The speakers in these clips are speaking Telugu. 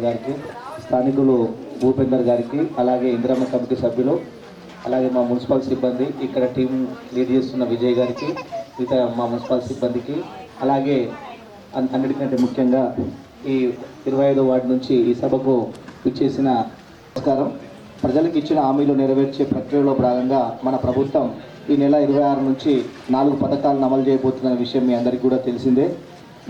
గారికి స్థానికులు భూపేందర్ గారికి అలాగే ఇందిరమ్మ కమిటీ సభ్యులు అలాగే మా మున్సిపల్ సిబ్బంది ఇక్కడ టీం లీడ్ చేస్తున్న విజయ్ గారికి మిగతా మా మున్సిపల్ సిబ్బందికి అలాగే అన్నిటికంటే ముఖ్యంగా ఈ ఇరవై ఐదో వార్డు నుంచి ఈ సభకు ఇచ్చేసిన నమస్కారం. ప్రజలకు ఇచ్చిన హామీలు నెరవేర్చే ప్రక్రియలో భాగంగా మన ప్రభుత్వం ఈ నెల ఇరవై ఆరు నుంచి నాలుగు పథకాలను అమలు చేయబోతున్న విషయం మీ అందరికీ కూడా తెలిసిందే.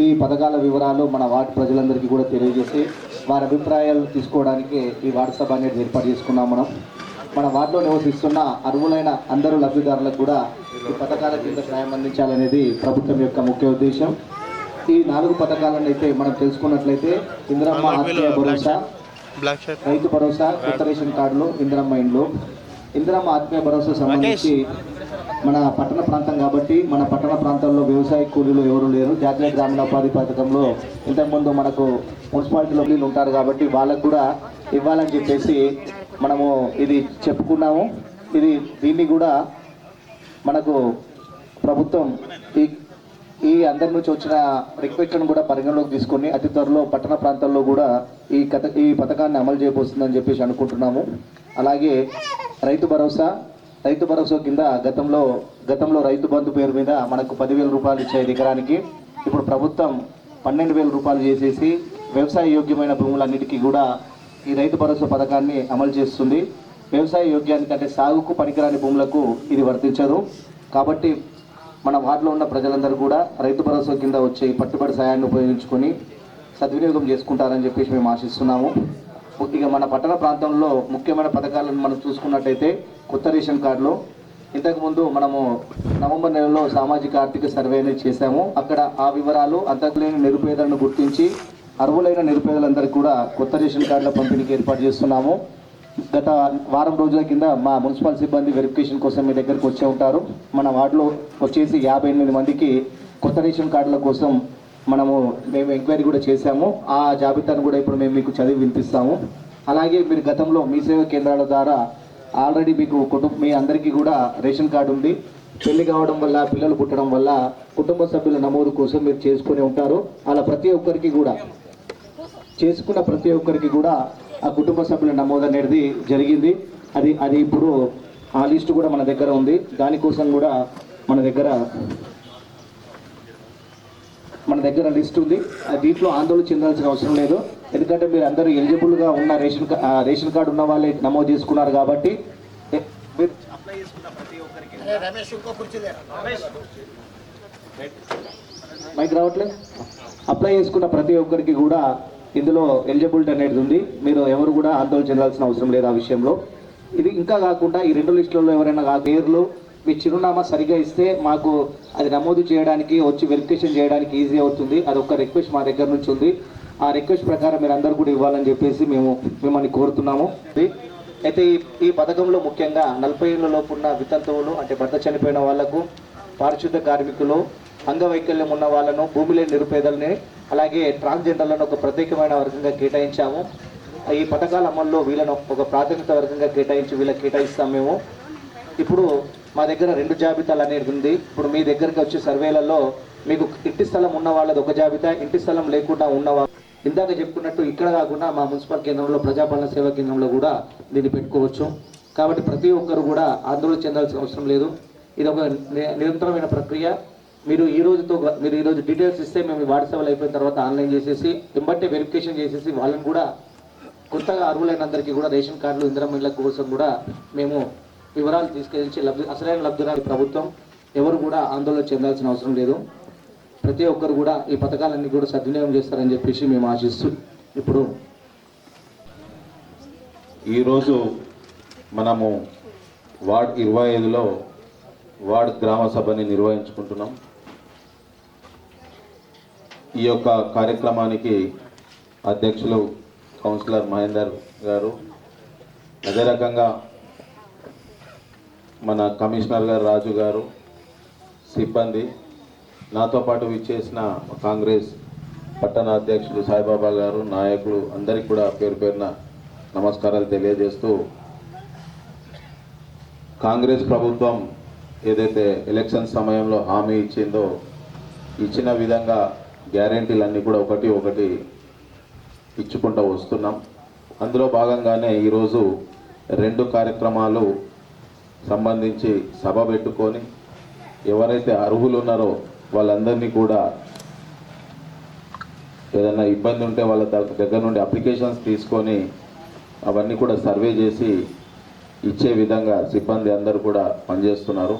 ఈ పథకాల వివరాలు మన వార్డు ప్రజలందరికీ కూడా తెలియజేసి వారి అభిప్రాయాలు తీసుకోవడానికి ఈ సభ అనేది ఏర్పాటు చేసుకున్నాం మనం. మన వార్డులో నివసిస్తున్న అర్హులైన అందరూ లబ్ధిదారులకు కూడా ఈ పథకాల కింద సాయం అందించాలనేది ప్రభుత్వం యొక్క ముఖ్య ఉద్దేశం. ఈ నాలుగు పథకాలను అయితే మనం తెలుసుకున్నట్లయితే ఇందిరమ్మ ఆత్మీయ భరోసా రైతు భరోసా కొత్త రేషన్ కార్డులు ఇందిరమ్మ ఇండ్లు. ఇందిరమ్మ ఆత్మీయ భరోసా సంబంధించి మన పట్టణ ప్రాంతం కాబట్టి మన పట్టణ ప్రాంతాల్లో వ్యవసాయ కూలీలు ఎవరు లేరు. జాతీయ గ్రామీణ ఉపాధి పథకంలో ఇంతకుముందు మనకు మున్సిపాలిటీలో వీళ్ళు ఉంటారు కాబట్టి వాళ్ళకు కూడా ఇవ్వాలని చెప్పేసి మనము ఇది చెప్పుకున్నాము. ఇది దీన్ని కూడా మనకు ప్రభుత్వం ఈ ఈ అందరి నుంచి వచ్చిన రిక్వెస్ట్లను కూడా పరిగణలోకి తీసుకొని అతి త్వరలో పట్టణ ప్రాంతాల్లో కూడా ఈ కథ ఈ పథకాన్ని అమలు చేయబోతుందని చెప్పేసి అనుకుంటున్నాము. అలాగే రైతు భరోసా రైతు భరోసా కింద గతంలో గతంలో రైతు బంధు పేరు మీద మనకు పదివేల రూపాయలు ఇచ్చేది ఎకరానికి. ఇప్పుడు ప్రభుత్వం పన్నెండు వేల రూపాయలు చేసేసి వ్యవసాయ యోగ్యమైన భూములన్నిటికీ కూడా ఈ రైతు భరోసా పథకాన్ని అమలు చేస్తుంది. వ్యవసాయ యోగ్యానికి అంటే సాగుకు పనికిరాని భూములకు ఇది వర్తించదు. కాబట్టి మన వార్డులో ఉన్న ప్రజలందరూ కూడా రైతు భరోసా కింద వచ్చే పట్టుబడి సాయాన్ని ఉపయోగించుకొని సద్వినియోగం చేసుకుంటారని చెప్పేసి మేము ఆశిస్తున్నాము. ఇక మన పట్టణ ప్రాంతంలో ముఖ్యమైన పథకాలను మనం చూసుకున్నట్టయితే కొత్త రేషన్ కార్డులో. ఇంతకుముందు మనము నవంబర్ నెలలో సామాజిక ఆర్థిక సర్వే అనేది చేశాము. అక్కడ ఆ వివరాలు అంతకులేని నిరుపేదలను గుర్తించి అర్హులైన నిరుపేదలందరికీ కూడా కొత్త రేషన్ కార్డుల పంపిణీకి ఏర్పాటు చేస్తున్నాము. గత వారం రోజుల కింద మా మున్సిపల్ సిబ్బంది వెరిఫికేషన్ కోసం మీ దగ్గరకు వచ్చే ఉంటారు. మన వార్డులో వచ్చేసి యాభై ఎనిమిది మందికి కొత్త రేషన్ కార్డుల కోసం మనము మేము ఎంక్వైరీ కూడా చేశాము. ఆ జాబితాను కూడా ఇప్పుడు మేము మీకు చదివి వినిపిస్తాము. అలాగే మీరు గతంలో మీ సేవా కేంద్రాల ద్వారా ఆల్రెడీ మీకు కుటుంబ మీ అందరికీ కూడా రేషన్ కార్డు ఉంది. పెళ్ళి కావడం వల్ల పిల్లలు పుట్టడం వల్ల కుటుంబ సభ్యుల నమోదు కోసం మీరు చేసుకుని ఉంటారు. అలా ప్రతి ఒక్కరికి కూడా చేసుకున్న ప్రతి ఒక్కరికి కూడా ఆ కుటుంబ సభ్యుల నమోదు అనేది జరిగింది. అది అది ఇప్పుడు ఆ లిస్టు కూడా మన దగ్గర ఉంది. దానికోసం కూడా మన దగ్గర మన దగ్గర లిస్ట్ ఉంది. దీంట్లో ఆందోళన చెందాల్సిన అవసరం లేదు. ఎందుకంటే మీరు అందరూ ఎలిజిబుల్గా ఉన్న రేషన్ రేషన్ కార్డు ఉన్న వాళ్ళే నమోదు చేసుకున్నారు కాబట్టి ఏ- మీరు అప్లై చేసుకున్న ప్రతి ఒక్కరికి. మైక్ రావట్లేదు అప్లై చేసుకున్న ప్రతి ఒక్కరికి కూడా ఇందులో ఎలిజిబిలిటీ అనేది ఉంది. మీరు ఎవరు కూడా ఆందోళన చెందాల్సిన అవసరం లేదు ఆ విషయంలో. ఇది ఇంకా కాకుండా ఈ రెండు లిస్టులలో ఎవరైనా పేర్లు మీ చిరునామా సరిగా ఇస్తే మాకు అది నమోదు చేయడానికి వచ్చి వెరిఫికేషన్ చేయడానికి ఈజీ అవుతుంది. అది ఒక రిక్వెస్ట్ మా దగ్గర నుంచి ఉంది. ఆ రిక్వెస్ట్ ప్రకారం మీరు అందరు కూడా ఇవ్వాలని చెప్పేసి మేము మిమ్మల్ని కోరుతున్నాము. అయితే ఈ ఈ పథకంలో ముఖ్యంగా నలభై ఏళ్ళలోపు ఉన్న వితంతువులు అంటే భర్త చనిపోయిన వాళ్ళకు పారిశుద్ధ కార్మికులు అంగవైకల్యం ఉన్న వాళ్ళను భూమి లేని నిరుపేదల్ని అలాగే ట్రాన్స్జెండర్లను ఒక ప్రత్యేకమైన వర్గంగా కేటాయించాము. ఈ పథకాల అమల్లో వీళ్ళను ఒక ప్రాథమిక వర్గంగా కేటాయించి వీళ్ళకి కేటాయిస్తాం మేము. ఇప్పుడు మా దగ్గర రెండు జాబితాలు అనేది ఉంది. ఇప్పుడు మీ దగ్గరికి వచ్చే సర్వేలలో మీకు ఇంటి స్థలం ఉన్న వాళ్ళది ఒక జాబితా ఇంటి స్థలం లేకుండా ఉన్న ఇందాక చెప్పుకున్నట్టు ఇక్కడ కాకుండా మా మున్సిపల్ కేంద్రంలో ప్రజాపాలన సేవా కేంద్రంలో కూడా దీన్ని పెట్టుకోవచ్చు. కాబట్టి ప్రతి ఒక్కరు కూడా ఆందోళన చెందాల్సిన అవసరం లేదు. ఇది ఒక నిరంతరమైన ప్రక్రియ. మీరు ఈ రోజుతో మీరు ఈ రోజు డీటెయిల్స్ ఇస్తే మేము వాట్సాప్లో అయిపోయిన తర్వాత ఆన్లైన్ చేసేసి వెంబటే వెరిఫికేషన్ చేసేసి వాళ్ళని కూడా కొత్తగా అర్హులైన అందరికీ కూడా రేషన్ కార్డులు ఇందిరమ్మ కోసం కూడా మేము వివరాలు తీసుకెళ్ళి లబ్ధి అసలైన లబ్ధిదారు ప్రభుత్వం ఎవరు కూడా ఆందోళన చెందాల్సిన అవసరం లేదు. ప్రతి ఒక్కరు కూడా ఈ పథకాలన్నీ కూడా సద్వినియోగం చేస్తారని చెప్పేసి మేము ఆశిస్తూ ఇప్పుడు ఈరోజు మనము వార్డ్ ఇరవై ఐదులో వార్డ్ గ్రామ సభని నిర్వహించుకుంటున్నాం. ఈ యొక్క కార్యక్రమానికి అధ్యక్షులు కౌన్సిలర్ మహేందర్ గారు. అదే రకంగా మన కమిషనర్ గారు రాజు గారు సిబ్బంది నాతో పాటు విచ్చేసిన కాంగ్రెస్ పట్టణ అధ్యక్షుడు సాయిబాబా గారు నాయకులు అందరికీ కూడా పేరు పేరున నమస్కారాలు తెలియజేస్తూ కాంగ్రెస్ ప్రభుత్వం ఏదైతే ఎలక్షన్ సమయంలో హామీ ఇచ్చిందో ఇచ్చిన విధంగా గ్యారంటీలన్నీ కూడా ఒకటి ఒకటి ఇచ్చుకుంటూ వస్తున్నాం. అందులో భాగంగానే ఈరోజు రెండు కార్యక్రమాలు సంబంధించి సభ పెట్టుకొని ఎవరైతే అర్హులు ఉన్నారో వాళ్ళందరినీ కూడా ఏదైనా ఇబ్బంది ఉంటే వాళ్ళ దగ్గ- దగ్గర నుండి అప్లికేషన్స్ తీసుకొని అవన్నీ కూడా సర్వే చేసి ఇచ్చే విధంగా సిబ్బంది అందరూ కూడా పనిచేస్తున్నారు.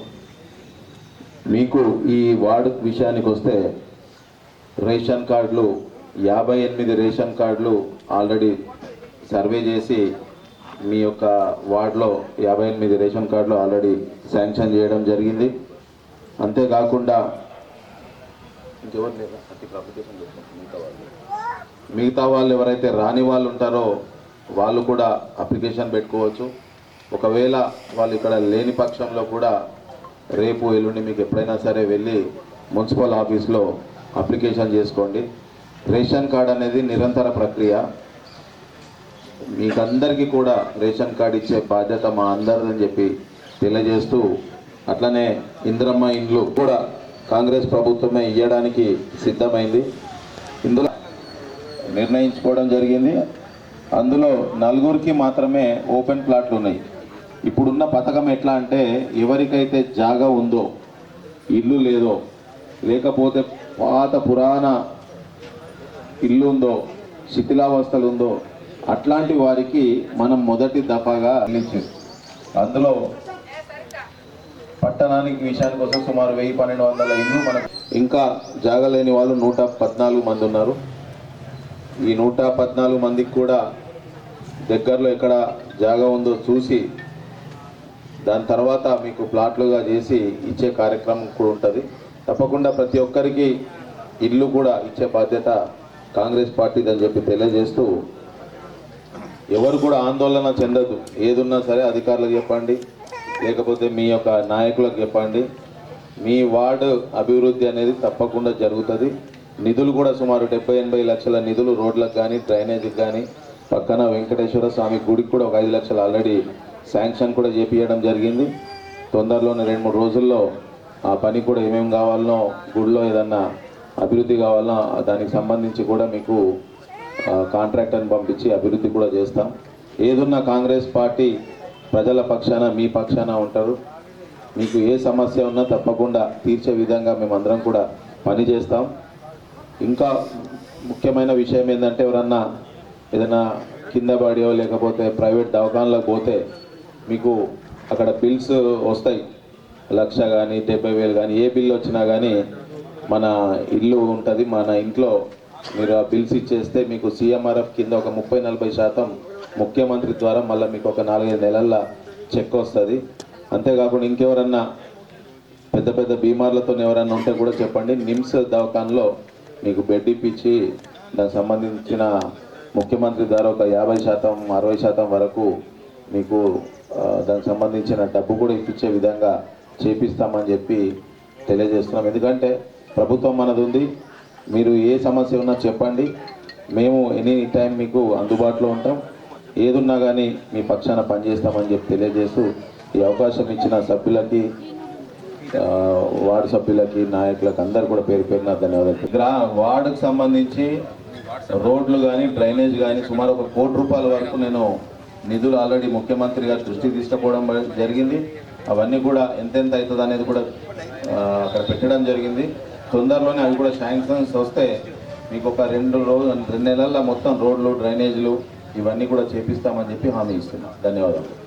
మీకు ఈ వార్డు విషయానికి వస్తే రేషన్ కార్డులు యాభై ఎనిమిది రేషన్ కార్డులు ఆల్రెడీ సర్వే చేసి మీ యొక్క వార్డులో యాభై ఎనిమిది రేషన్ కార్డులు ఆల్రెడీ శాంక్షన్ చేయడం జరిగింది. అంతేకాకుండా ఇంకెవరు అప్లికేషన్ మిగతా వాళ్ళు మిగతా వాళ్ళు ఎవరైతే రాని వాళ్ళు ఉంటారో వాళ్ళు కూడా అప్లికేషన్ పెట్టుకోవచ్చు. ఒకవేళ వాళ్ళు ఇక్కడ లేని పక్షంలో కూడా రేపు ఎల్లుండి మీకు ఎప్పుడైనా సరే వెళ్ళి మున్సిపల్ ఆఫీస్లో అప్లికేషన్ చేసుకోండి. రేషన్ కార్డ్ అనేది నిరంతర ప్రక్రియ. మీకందరికీ కూడా రేషన్ కార్డు ఇచ్చే బాధ్యత మా అందరిదని చెప్పి తెలియజేస్తూ అట్లనే ఇంద్రమ్మ ఇండ్లు కూడా కాంగ్రెస్ ప్రభుత్వమే ఇవ్వడానికి సిద్ధమైంది. ఇందులో నిర్ణయించుకోవడం జరిగింది. అందులో నలుగురికి మాత్రమే ఓపెన్ ప్లాట్లు ఉన్నాయి. ఇప్పుడున్న పథకం ఎట్లా అంటే ఎవరికైతే జాగా ఉందో ఇల్లు లేదో లేకపోతే పాత పురాణ ఇల్లు ఉందో శిథిలావస్థలు ఉందో అట్లాంటి వారికి మనం మొదటి దఫాగా అందించింది అందులో పట్టణానికి విషయాని కోసం సుమారు వెయ్యి పన్నెండు వందల ఇల్లు మనకు ఇంకా జాగలేని వాళ్ళు నూట పద్నాలుగు మంది ఉన్నారు. ఈ నూట పద్నాలుగు మందికి కూడా దగ్గరలో ఎక్కడ జాగా ఉందో చూసి దాని తర్వాత మీకు ప్లాట్లుగా చేసి ఇచ్చే కార్యక్రమం కూడా ఉంటుంది. తప్పకుండా ప్రతి ఒక్కరికి ఇల్లు కూడా ఇచ్చే బాధ్యత కాంగ్రెస్ పార్టీదని చెప్పి తెలియజేస్తూ ఎవరు కూడా ఆందోళన చెందదు ఏదున్నా సరే అధికారులకు చెప్పండి. లేకపోతే మీ యొక్క నాయకులకు చెప్పండి. మీ వార్డు అభివృద్ధి అనేది తప్పకుండా జరుగుతుంది. నిధులు కూడా సుమారు డెబ్బై ఎనభై లక్షల నిధులు రోడ్లకు కానీ డ్రైనేజీకి కానీ పక్కన వెంకటేశ్వర స్వామి గుడికి కూడా ఒక ఐదు లక్షలు ఆల్రెడీ శాంక్షన్ కూడా చేపించడం జరిగింది. తొందరలోనే రెండు మూడు రోజుల్లో ఆ పని కూడా ఏమేమి కావాలనో గుడిలో ఏదన్నా అభివృద్ధి కావాలనో దానికి సంబంధించి కూడా మీకు కాంట్రాక్టర్ని పంపించి అభివృద్ధి కూడా చేస్తాం. ఏదున్నా కాంగ్రెస్ పార్టీ ప్రజల పక్షాన మీ పక్షాన ఉంటారు. మీకు ఏ సమస్య ఉన్నా తప్పకుండా తీర్చే విధంగా మేమందరం కూడా పని చేస్తాం ఇంకా ముఖ్యమైన విషయం ఏంటంటే ఎవరన్నా ఏదైనా కింద పడియో లేకపోతే ప్రైవేట్ దవాఖానలకు పోతే మీకు అక్కడ బిల్స్ వస్తాయి. లక్ష కానీ డెబ్బై వేలు కానీ ఏ బిల్ వచ్చినా కానీ మన ఇల్లు ఉంటుంది మన ఇంట్లో మీరు ఆ బిల్స్ ఇచ్చేస్తే మీకు సీఎంఆర్ఎఫ్ కింద ఒక ముప్పై నలభై శాతం ముఖ్యమంత్రి ద్వారా మళ్ళీ మీకు ఒక నాలుగైదు నెలల్లో చెక్ వస్తుంది. అంతేకాకుండా ఇంకెవరన్నా పెద్ద పెద్ద బీమార్లతో ఎవరన్నా ఉంటే కూడా చెప్పండి. నిమ్స్ దవాఖాన్లో మీకు బెడ్ ఇప్పించి దానికి సంబంధించిన ముఖ్యమంత్రి ద్వారా ఒక యాభై శాతం అరవై శాతం వరకు మీకు దానికి సంబంధించిన డబ్బు కూడా ఇప్పించే విధంగా చేపిస్తామని చెప్పి తెలియజేస్తున్నాం. ఎందుకంటే ప్రభుత్వం మనది ఉంది. మీరు ఏ సమస్య ఉన్నా చెప్పండి. మేము ఎనీ టైం మీకు అందుబాటులో ఉంటాం. ఏదున్నా కానీ మీ పక్షాన పనిచేస్తామని చెప్పి తెలియజేస్తూ ఈ అవకాశం ఇచ్చిన సభ్యులకి వార్డు సభ్యులకి నాయకులకు అందరు కూడా పేరు పేరున ధన్యవాదాలు గ్రా వార్డుకు సంబంధించి రోడ్లు కానీ డ్రైనేజ్ కానీ సుమారు ఒక కోటి రూపాయల వరకు నేను నిధులు ఆల్రెడీ ముఖ్యమంత్రి గారి దృష్టికి తీసుకుపోవడం జరిగింది. అవన్నీ కూడా ఎంతెంత అవుతుంది అనేది కూడా అక్కడ పెట్టడం జరిగింది. తొందరలోనే అవి కూడా శాంక్షన్స్ వస్తే మీకు ఒక రెండు రోజు రెండు నెలల్లో మొత్తం రోడ్లు డ్రైనేజీలు ఇవన్నీ కూడా చేపిస్తామని చెప్పి హామీ ఇస్తున్నాం. ధన్యవాదాలు.